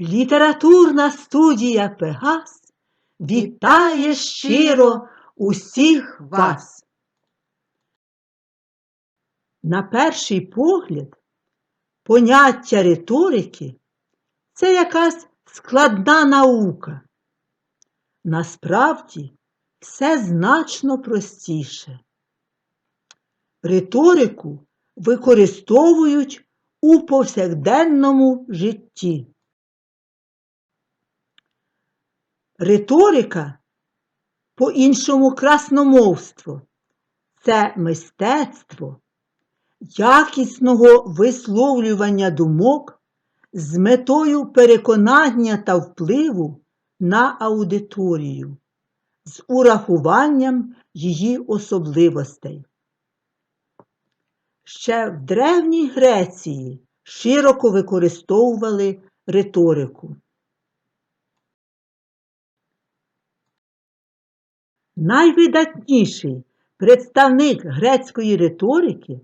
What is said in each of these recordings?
Літературна студія Пегас вітає щиро усіх вас. На перший погляд, поняття риторики це якась складна наука. Насправді все значно простіше. Риторику використовують у повсякденному житті. Риторика, по-іншому красномовство, це мистецтво якісного висловлювання думок з метою переконання та впливу на аудиторію, з урахуванням її особливостей. Ще в Древній Греції широко використовували риторику. Найвидатніший представник грецької риторики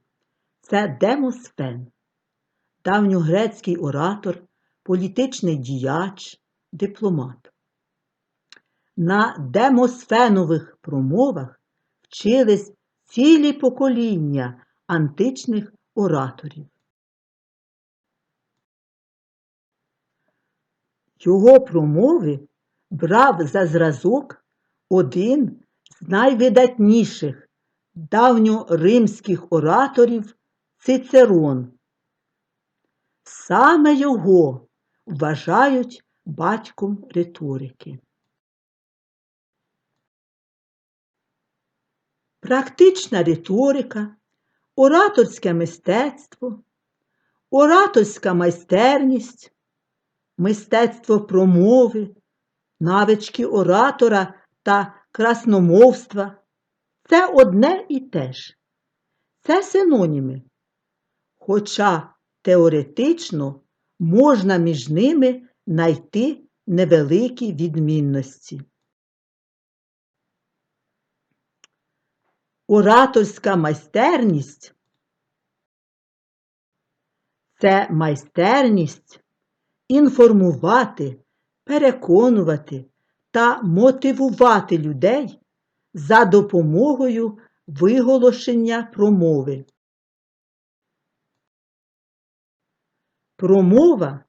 це Демосфен, давньогрецький оратор, політичний діяч, дипломат. На демосфенових промовах вчились цілі покоління античних ораторів. Його промови брав за зразок один з найвидатніших давньоримських ораторів Цицерон. Саме його вважають батьком риторики. Практична риторика, ораторське мистецтво, ораторська майстерність, мистецтво промови, навички оратора та красномовства це одне і те ж. Це синоніми. Хоча теоретично можна між ними знайти невеликі відмінності. Ораторська майстерність це майстерність інформувати, переконувати та мотивувати людей за допомогою виголошення промови. Промова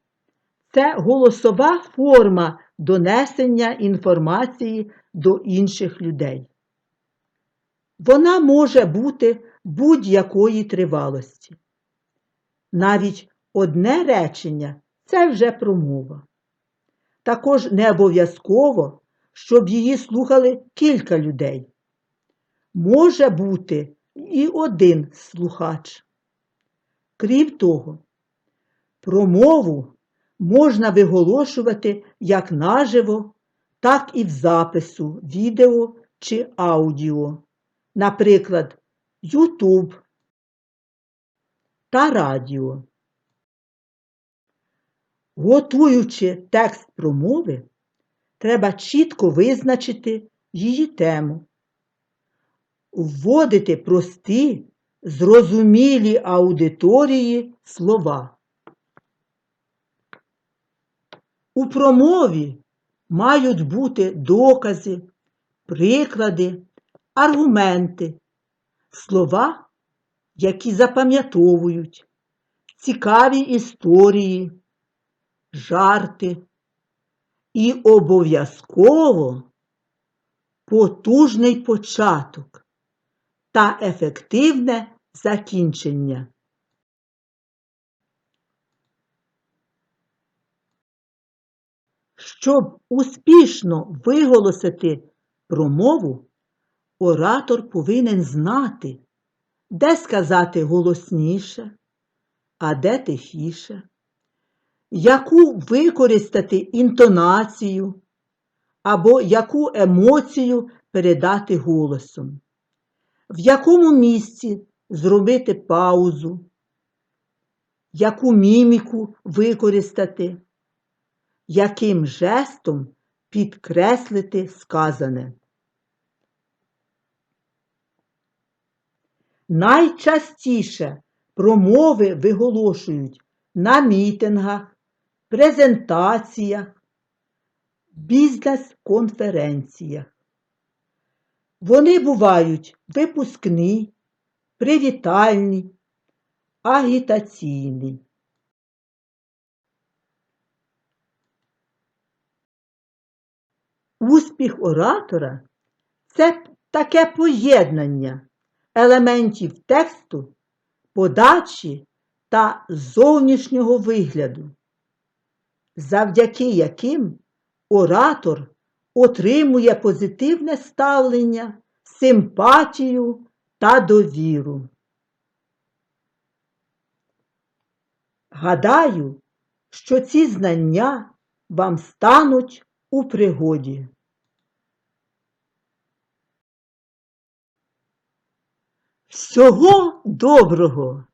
це голосова форма донесення інформації до інших людей. Вона може бути будь-якої тривалості. Навіть одне речення це вже промова. Також не обов'язково, щоб її слухали кілька людей. Може бути і один слухач. Крім того, промову можна виголошувати як наживо, так і в запису відео чи аудіо, наприклад, YouTube та радіо. Готуючи текст промови, треба чітко визначити її тему, вводити прості, зрозумілі аудиторії слова. У промові мають бути докази, приклади, аргументи, слова, які запам'ятовують, цікаві історії, жарти і обов'язково потужний початок та ефективне закінчення. Щоб успішно виголосити промову, оратор повинен знати, де сказати голосніше, а де тихіше, яку використати інтонацію або яку емоцію передати голосом, в якому місці зробити паузу, яку міміку використати яким жестом підкреслити сказане. Найчастіше промови виголошують на мітингах, презентаціях, бізнес-конференціях. Вони бувають випускні, привітальні, агітаційні. Успіх оратора це таке поєднання елементів тексту, подачі та зовнішнього вигляду, завдяки яким оратор отримує позитивне ставлення, симпатію та довіру. Гадаю, що ці знання вам стануть у пригоді. Всього доброго!